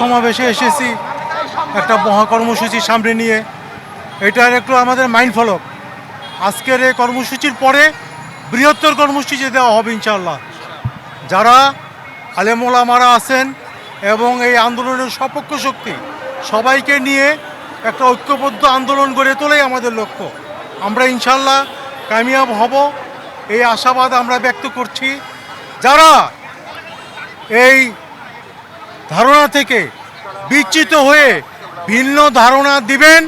সমাবেশে এসেছি, একটা মহাকর্মসূচি সামনে নিয়ে। এটার একটু আমাদের মাইন্ড ফলক আজকের এই কর্মসূচির পরে বৃহত্তর কর্মসূচি দেওয়া হবে ইনশাল্লাহ যারা আলেমোলামারা আছেন এবং এই আন্দোলনের সপক্ষ শক্তি, সবাইকে নিয়ে একটা ঐক্যবদ্ধ আন্দোলন গড়ে তোলাই আমাদের লক্ষ্য। আমরা ইনশাল্লাহ কামিয়াব হব, এই আশাবাদ আমরা ব্যক্ত করছি। যারা এই ধারণা থেকে বিচ্যুত হয়ে ভিন্ন ধারণা দিবেন,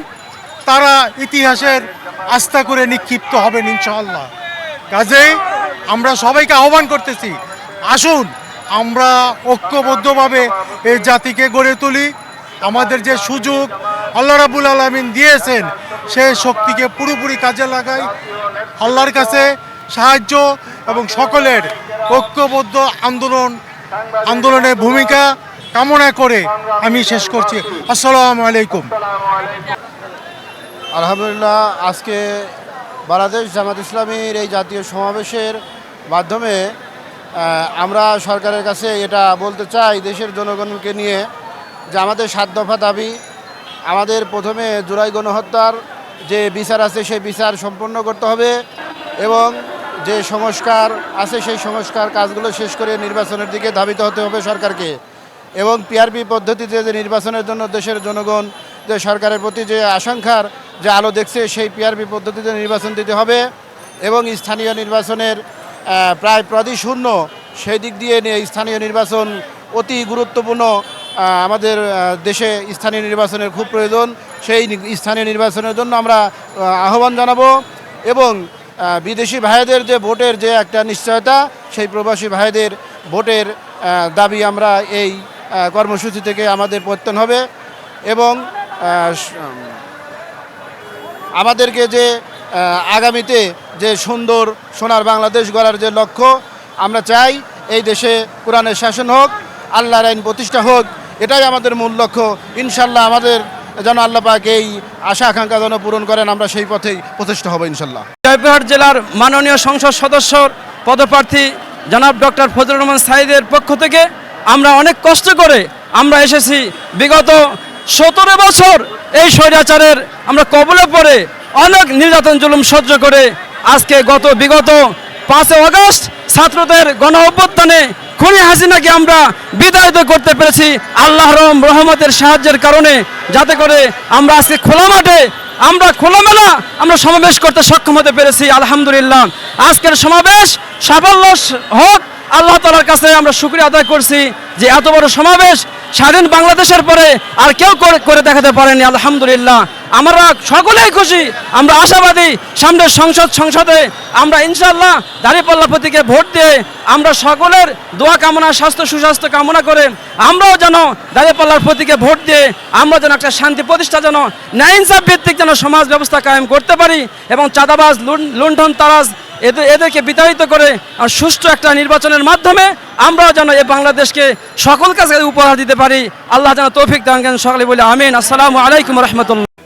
তারা ইতিহাসের আস্থা করে নিক্ষিপ্ত হবেন ইনশাআল্লাহ। কাজেই আমরা সবাইকে আহ্বান করতেছি, আসুন আমরা ঐক্যবদ্ধভাবে এই জাতিকে গড়ে তুলি। আমাদের যে সুযোগ আল্লাহ রাবুল আলমিন দিয়েছেন সেই শক্তিকে পুরোপুরি কাজে লাগাই। আল্লাহর কাছে সাহায্য এবং সকলের ঐক্যবদ্ধ আন্দোলন, আন্দোলনের ভূমিকা কামনা করে আমি শেষ করছি। আসসালামু আলাইকুম। আলহামদুলিল্লাহ, আজকে বাংলাদেশ জামাত ইসলামীর এই জাতীয় সমাবেশের মাধ্যমে আমরা সরকারের কাছে এটা বলতে চাই, দেশের জনগণকে নিয়ে যে আমাদের সাত দফা দাবি, আমাদের প্রথমে জুলাই গণহত্যার যে বিচার আছে, সেই বিচার সম্পন্ন করতে হবে এবং যে সংস্কার আছে, সেই সংস্কার কাজগুলো শেষ করে নির্বাচনের দিকে ধাবিত হতে হবে সরকারকে। এবং পিআরপি পদ্ধতিতে যে নির্বাচনের জন্য দেশের জনগণ, যে সরকারের প্রতি যে আশঙ্কার যে আলো দেখছে, সেই পিআরপি পদ্ধতিতে নির্বাচন দিতে হবে এবং স্থানীয় নির্বাচনের প্রায় প্রতি শূন্য সেই দিক দিয়ে নিয়ে স্থানীয় নির্বাচন অতি গুরুত্বপূর্ণ। আমাদের দেশে স্থানীয় নির্বাচনের খুব প্রয়োজন। সেই স্থানীয় নির্বাচনের জন্য আমরা আহ্বান জানাব এবং বিদেশি ভাইদের যে ভোটের যে একটা নিশ্চয়তা, সেই প্রবাসী ভাইদের ভোটের দাবি আমরা এই কর্মসূচি থেকে আমাদের প্রত্যান হবে এবং আমাদেরকে যে আগামীতে যে সুন্দর সোনার বাংলাদেশ গড়ার যে লক্ষ্য, আমরা চাই এই দেশে কোরআনের শাসন হোক, আল্লাহর আইন প্রতিষ্ঠা হোক, এটাই আমাদের মূল লক্ষ্য। ইনশাল্লাহ আমাদের যেন আল্লাহ পাক এই আশা আকাঙ্ক্ষা যেন পূরণ করেন, আমরা সেই পথেই প্রতিষ্ঠা হব ইনশাল্লাহ। জয়পুরহাট জেলার মাননীয় সংসদ সদস্যর পদপ্রার্থী জনাব ডক্টর ফজলুর রহমান সাইদের পক্ষ থেকে আমরা অনেক কষ্ট করে আমরা এসেছি। বিগত সতেরো বছর এই স্বৈরাচারের আমরা কবলে পড়ে অনেক নির্যাতন জুলুম সহ্য করে আজকে গত বিগত পাঁচই আগস্ট ছাত্রদের গণ অভ্যুত্থানে খুনি হাসিনাকে আমরা বিদায়িত করতে পেরেছি। আল্লাহ রহম, রহমতের সাহায্যের কারণে যাতে করে আমরা আজকে খোলা মাঠে আমরা খোলামেলা আমরা সমাবেশ করতে সক্ষম হতে পেরেছি। আলহামদুলিল্লাহ। আজকের সমাবেশ সাফল্য হোক আল্লাহ তালার কাছে আমরা শুক্রিয়া আদায় করছি যে এত বড় সমাবেশ স্বাধীন বাংলাদেশের পরে আর কেউ করে- দেখাতে পারেনি, আলহামদুলিল্লাহ। আমরা সকলেই খুশি, আমরা আশাবাদী। সামনের সংসদ, সংসদে আমরা ইনশাল্লাহ দাঁড়িপাল্লা প্রতীকে ভোট দিয়ে আমরা সকলের দোয়া কামনা, স্বাস্থ্য, সুস্বাস্থ্য কামনা করে আমরাও যেন দাঁড়িপাল্লার প্রতীকে ভোট দিয়ে আমরা যেন একটা শান্তি প্রতিষ্ঠা যেন ন্যায় ইনসাফ ভিত্তিক যেন সমাজ ব্যবস্থা কায়েম করতে পারি এবং চাঁদাবাজ, লুন- লুণ্ঠন, তারাজ এদের এদেরকে বিতাড়িত করে আর সুষ্ঠু একটা নির্বাচনের মাধ্যমে আমরাও যেন এই বাংলাদেশকে সকল কাছে উপহার দিতে পারি। আল্লাহ যেন তৌফিক দান করেন সকলে বলে আমিন। আসসালামু আলাইকুম রহমতুল্লাহ।